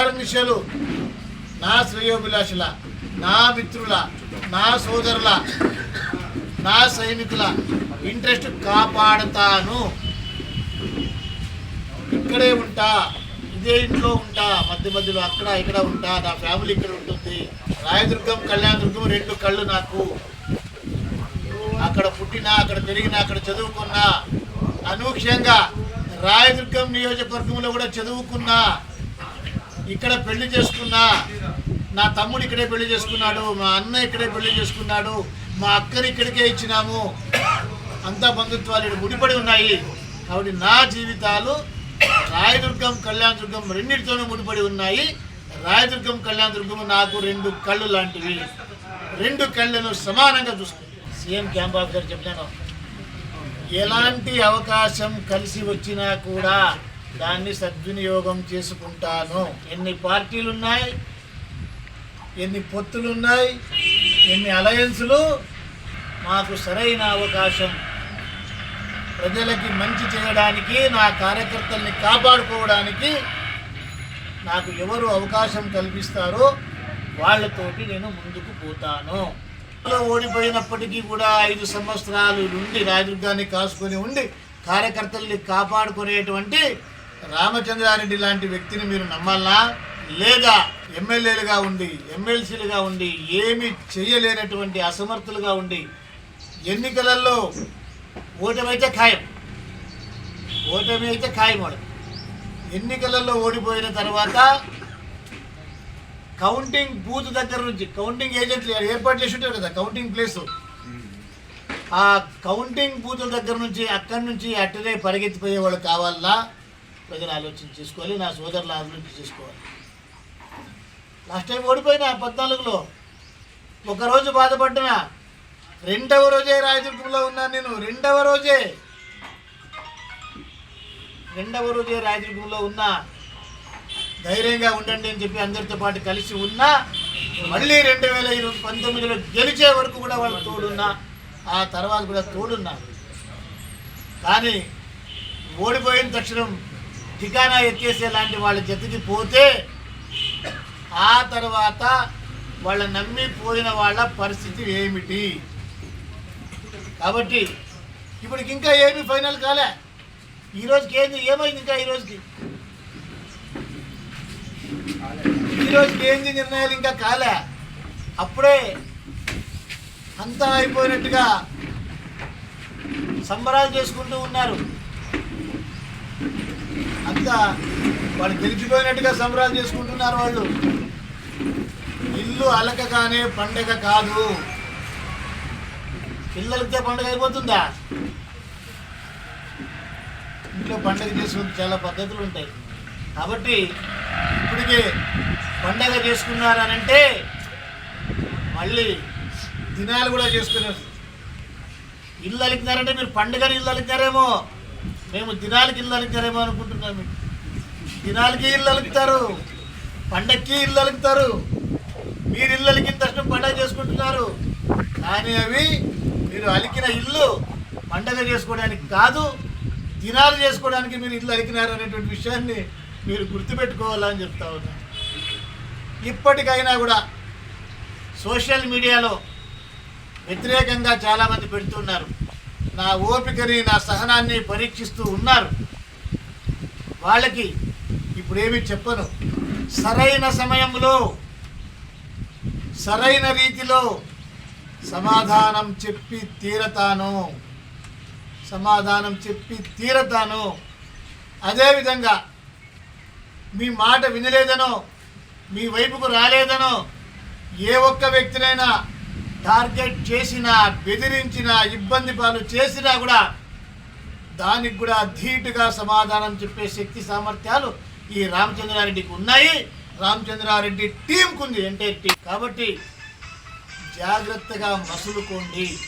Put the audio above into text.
విషయాలు నా శ్రేయోభిలాషుల నా మిత్రుల నా సోదరుల నా సైనికుల ఇంట్రెస్ట్ కాపాడతాను. ఇక్కడే ఉంటా ఇదే ఇంట్లో ఉంటా మధ్య మధ్యలో అక్కడ ఇక్కడ ఉంటా నా ఫ్యామిలీ ఇక్కడ ఉంటుంది. రాయదుర్గం కళ్యాణదుర్గం రెండు కళ్ళు నాకు. అక్కడ పుట్టినా అక్కడ పెరిగినా అక్కడ చదువుకున్నా అనూహ్యంగా రాయదుర్గం నియోజకవర్గంలో కూడా చదువుకున్నా. ఇక్కడ పెళ్ళి చేసుకున్నా నా తమ్ముడు ఇక్కడే పెళ్ళి చేసుకున్నాడు మా అన్న ఇక్కడే పెళ్ళి చేసుకున్నాడు మా అక్కని ఇక్కడికే ఇచ్చినాము. అంతా బంధుత్వాలు ఇక్కడ ముడిపడి ఉన్నాయి. కాబట్టి నా జీవితాలు రాయదుర్గం కళ్యాణదుర్గం రెండింటితోనూ ముడిపడి ఉన్నాయి. రాయదుర్గం కళ్యాణదుర్గం నాకు రెండు కళ్ళు లాంటివి. రెండు కళ్ళను సమానంగా చూసుకుంటాను సీఎం క్యాంప్ ఆఫీసర్ చెప్పాను ఎలాంటి అవకాశం కలిసి వచ్చినా కూడా దాన్ని సద్వినియోగం చేసుకుంటాను. ఎన్ని పార్టీలు ఉన్నాయి ఎన్ని పొత్తులు ఉన్నాయి ఎన్ని అలయన్సులు మాకు సరైన అవకాశం. ప్రజలకి మంచి చేయడానికి నా కార్యకర్తల్ని కాపాడుకోవడానికి నాకు ఎవరు అవకాశం కల్పిస్తారో వాళ్ళతోటి నేను ముందుకు పోతాను. ఓడిపోయినప్పటికీ కూడా ఐదు సంవత్సరాలు నుండి రాజదుర్గాన్ని కాసుకొని ఉండి కార్యకర్తల్ని కాపాడుకునేటువంటి రామచంద్రారెడ్డి లాంటి వ్యక్తిని మీరు నమ్మాలా? లేదా ఎమ్మెల్యేలుగా ఉండి ఎమ్మెల్సీలుగా ఉండి ఏమి చేయలేనటువంటి అసమర్థులుగా ఉండి ఎన్నికలలో ఓటమైతే ఖాయం. ఓటమి అయితే ఖాయం వాడు. ఎన్నికలలో ఓడిపోయిన తర్వాత కౌంటింగ్ బూత్ దగ్గర నుంచి కౌంటింగ్ ఏజెంట్లు ఏర్పాటు చేసి ఉంటారు కదా కౌంటింగ్ ప్లేస్. ఆ కౌంటింగ్ బూతుల దగ్గర నుంచి అక్కడి నుంచి అట్టనే పరిగెత్తిపోయే వాళ్ళు కావాలా? ప్రజలు ఆలోచన చేసుకోవాలి నా సోదరులు ఆలోచన చేసుకోవాలి. లాస్ట్ టైం ఓడిపోయిన పద్నాలుగులో. ఒకరోజు బాధపడ్డిన రెండవ రోజే రాయదుర్గంలో ఉన్నాను నేను రెండవ రోజే. రెండవ రోజే రాయదుర్గంలో ఉన్నా ధైర్యంగా ఉండండి అని చెప్పి అందరితో పాటు కలిసి ఉన్నా మళ్ళీ రెండు వేల ఇరవై పంతొమ్మిదిలో గెలిచే వరకు కూడా వాళ్ళు తోడున్నా ఆ తర్వాత కూడా తోడున్నా. కానీ ఓడిపోయిన తక్షణం ఠికానా ఎత్తేసే లాంటి వాళ్ళ జతికి పోతే ఆ తర్వాత వాళ్ళ నమ్మి పోయిన వాళ్ళ పరిస్థితి ఏమిటి? కాబట్టి ఇప్పటికి ఇంకా ఏమి ఫైనల్ కాలే. ఈ రోజుకి ఏంది? ఏమైంది ఇంకా ఈరోజుకి ఈరోజుకి ఈ రోజుకి ఏంది నిర్ణయాలు ఇంకా కాలే. అప్పుడే అంతా అయిపోయినట్టుగా సంబరాలు చేసుకుంటూ ఉన్నారు. అంత వాళ్ళు గెలిచిపోయినట్టుగా సంబరాలు చేసుకుంటున్నారు వాళ్ళు. ఇల్లు అలకగానే పండగ కాదు. పిల్లలతో పండగ అయిపోతుందా? ఇంట్లో పండగ చేసుకుంటే చాలా పద్ధతులు ఉంటాయి. కాబట్టి ఇప్పటికే పండగ చేసుకున్నారనంటే మళ్ళీ దినాలు కూడా చేసుకున్నారు ఇల్లు అలికినారంటే మీరు పండుగని ఇల్లు అలికారేమో మేము దినాలకి ఇల్లు అలుగుతారేమో అనుకుంటున్నాం దినాలకి ఇల్లు అలుకుతారు పండక్కి ఇల్లు అలుకుతారు. మీరు ఇల్లు అలికిన తక్షణం పండగ చేసుకుంటున్నారు. కానీ అవి మీరు అలికిన ఇల్లు పండగ చేసుకోవడానికి కాదు దినాలు చేసుకోవడానికి మీరు ఇల్లు అలికినారు అనేటువంటి విషయాన్ని మీరు గుర్తుపెట్టుకోవాలని చెప్తా ఉన్నా. ఇప్పటికైనా కూడా సోషల్ మీడియాలో వ్యతిరేకంగా చాలామంది పెడుతున్నారు. నా ఓపికని నా సహనాన్ని పరీక్షిస్తూ ఉన్నారు. వాళ్ళకి ఇప్పుడేమి చెప్పను. సరైన సమయంలో సరైన రీతిలో సమాధానం చెప్పి తీరతాను. సమాధానం చెప్పి తీరతాను. అదేవిధంగా మీ మాట వినలేదనో మీ వైపుకు రాలేదనో ఏ ఒక్క వ్యక్తినైనా టార్గెట్ చేసినా బెదిరించినా ఇబ్బంది పాలు చేసినా కూడా దానికి కూడా ధీటుగా సమాధానం చెప్పే శక్తి సామర్థ్యాలు ఈ రామచంద్రారెడ్డికి ఉన్నాయి. రామచంద్రారెడ్డి టీంకు ఉంది ఎన్టీఆర్ టీం. కాబట్టి జాగ్రత్తగా మసులుకోండి.